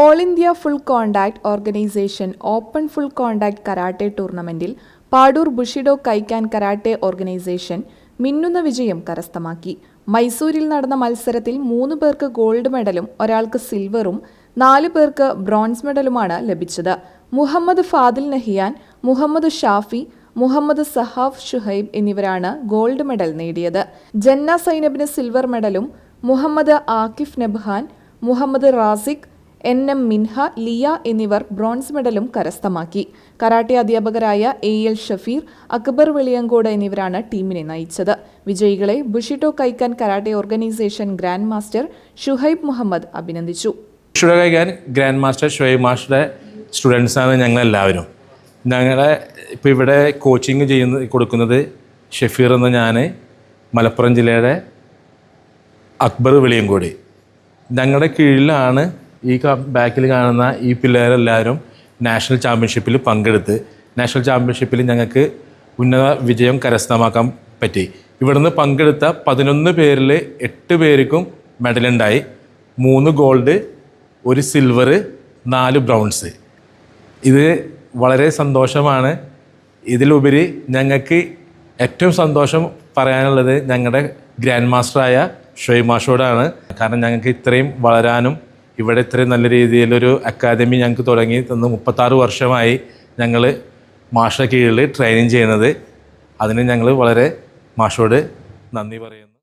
All India full contact organisation open full contact karate ടൂർണമെന്റിൽ Padur Bushido Kaikan karate organisation മിന്നുന്ന വിജയം കരസ്ഥമാക്കി. മൈസൂരിൽ നടന്ന മത്സരത്തിൽ മൂന്ന് പേർക്ക് ഗോൾഡ് മെഡലും ഒരാൾക്ക് സിൽവറും നാല് പേർക്ക് ബ്രോൺസ് മെഡലുമാണ് ലഭിച്ചത്. മുഹമ്മദ് ഫാദിൽ നഹിയാൻ മുഹമ്മദ് ഷാഫി മുഹമ്മദ് സഹാഫ് ഷുഹൈബ് എന്നിവരാണ് ഗോൾഡ് മെഡൽ നേടിയത്. ജന്ന സൈനബിന് സിൽവർ മെഡലും മുഹമ്മദ് ആക്കിഫ് നബ്ഹാൻ മുഹമ്മദ് റാസിഖ് എൻ എം മിൻഹ ലിയ എന്നിവർ ബ്രോൺസ് മെഡലും കരസ്ഥമാക്കി. കരാട്ടെ അധ്യാപകരായ എ എൽ ഷഫീർ അക്ബർ വെളിയങ്കോട് എന്നിവരാണ് ടീമിനെ നയിച്ചത്. വിജയികളെ Bushido Kaikan karate organisation grand master Shuhaib Muhammad അഭിനന്ദിച്ചു. ഗ്രാൻഡ് മാസ്റ്റർ ഷുഹൈബ് മാസ്റ്ററുടെ ഞങ്ങൾ എല്ലാവരും ഞങ്ങളെ ഇപ്പോൾ ഇവിടെ കോച്ചിങ് ചെയ്യുന്ന കൊടുക്കുന്നത് ഷഫീർ എന്ന ഞാൻ മലപ്പുറം ജില്ലയുടെ അക്ബർ വെളിയങ്കോട്. ഞങ്ങളുടെ കീഴിലാണ് ഈ ബാക്കിൽ കാണുന്ന ഈ പിള്ളേരെല്ലാവരും നാഷണൽ ചാമ്പ്യൻഷിപ്പിൽ പങ്കെടുത്ത് നാഷണൽ ചാമ്പ്യൻഷിപ്പിൽ ഞങ്ങൾക്ക് ഉന്നത വിജയം കരസ്ഥമാക്കാൻ പറ്റി. ഇവിടുന്ന് പങ്കെടുത്ത പതിനൊന്ന് പേരിൽ എട്ട് പേർക്കും മെഡലുണ്ടായി മൂന്ന് ഗോൾഡ് ഒരു സിൽവർ നാല് ബ്രൗൺസ് ഇത് വളരെ സന്തോഷമാണ്. ഇതിലുപരി ഞങ്ങൾക്ക് ഏറ്റവും സന്തോഷം പറയാനുള്ളത് ഞങ്ങളുടെ ഗ്രാൻഡ് മാസ്റ്ററായ ഷൊയ് മാഷോടാണ് കാരണം ഞങ്ങൾക്ക് ഇത്രയും വളരാനും ഇവിടെ ഇത്രയും നല്ല രീതിയിലൊരു അക്കാദമി ഞങ്ങൾക്ക് തുടങ്ങി തന്ന് മുപ്പത്താറ് വർഷമായി ഞങ്ങൾ മാഷ കീഴിൽ ട്രെയിനിങ് ചെയ്യുന്നത്. അതിന് ഞങ്ങൾ വളരെ മാഷോട് നന്ദി പറയുന്നു.